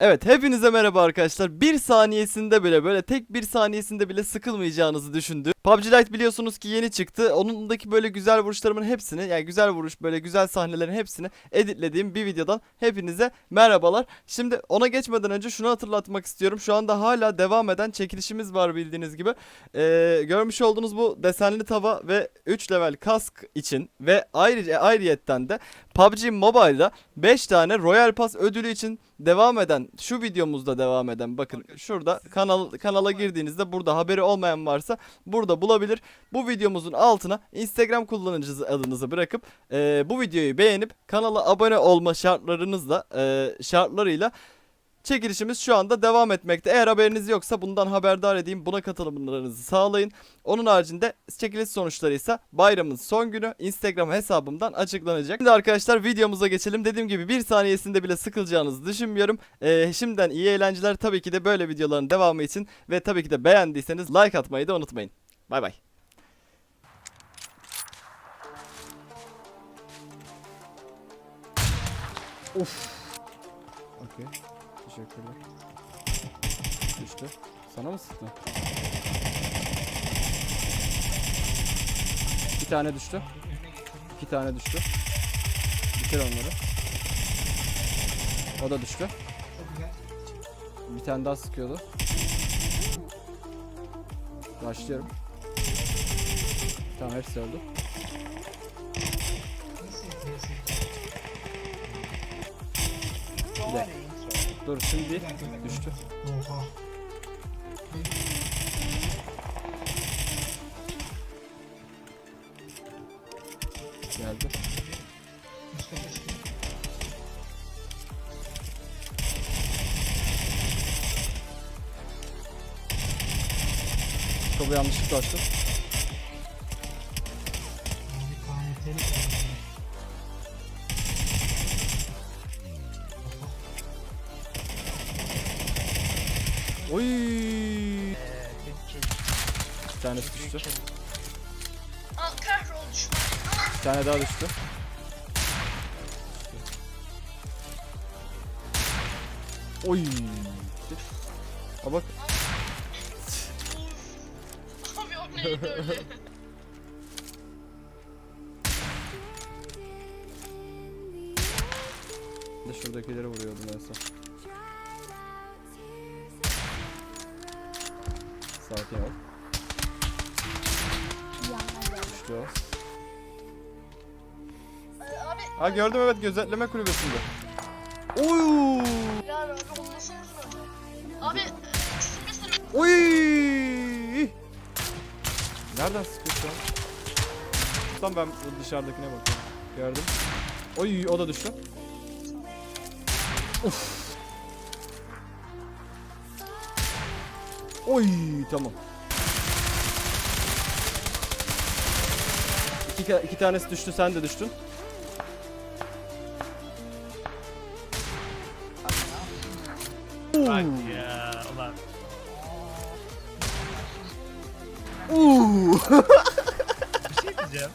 Evet hepinize merhaba arkadaşlar. Bir saniyesinde bile böyle tek bir saniyesinde bile sıkılmayacağınızı düşündüm. PUBG Lite biliyorsunuz ki yeni çıktı. Onundaki böyle güzel vuruşlarımın hepsini yani güzel vuruş böyle güzel sahnelerin hepsini editlediğim bir videodan hepinize merhabalar. Şimdi ona geçmeden önce şunu hatırlatmak istiyorum. Şu anda hala devam eden çekilişimiz var bildiğiniz gibi. Ee, görmüş olduğunuz bu desenli tava ve 3 level kask için ve ayrıca ayrıyetten de PUBG Mobile'da 5 tane Royal Pass ödülü için devam eden şu videomuzda devam eden bakın şurada kanal kanala girdiğinizde burada haberi olmayan varsa burada bulabilir. Bu videomuzun altına Instagram kullanıcısı adınızı bırakıp e, bu videoyu beğenip kanala abone olma şartlarınızla e, şartlarıyla Çekilişimiz şu anda devam etmekte. Eğer haberiniz yoksa bundan haberdar edeyim. Buna katılımlarınızı sağlayın. Onun haricinde çekiliş sonuçları ise bayramın son günü Instagram hesabımdan açıklanacak. Şimdi arkadaşlar videomuza geçelim. Dediğim gibi bir saniyesinde bile sıkılacağınızı düşünmüyorum. Ee, şimdiden iyi eğlenceler. Tabii ki de böyle videoların devamı için ve tabii ki de beğendiyseniz like atmayı da unutmayın. Bay bay. Of. Okey. Teşekkürler. Düştü. Sana mı sıktı? Bir tane düştü. İki tane düştü. Bitir onları. O da düştü. Bir tane daha sıkıyordu. Başlıyorum. Tamam hepsi öldü. Bir dakika. Dur şimdi düştü. Geldi. Kapı yanlışlıkla açtım. Oy! Bir tanesi düştü. Al kahrol düşman. Bir tane daha düştü. Oy! Aa bak Abi o neydi öyle? de şuradakileri vuruyordum en son. Sakin ol. Düştü o. Ee, abi Ha gördüm evet gözetleme kulübesinde. Oy! abi mı? Oy! Nereden sıkıyor şu an? Tam ben bu dışarıdakine bakıyorum. Gördüm. Oy o da düştü. Of. Oy tamam. İki, iki tanesi düştü sen de düştün. Bak ya ulan. Uuu. Bir şey diyeceğim.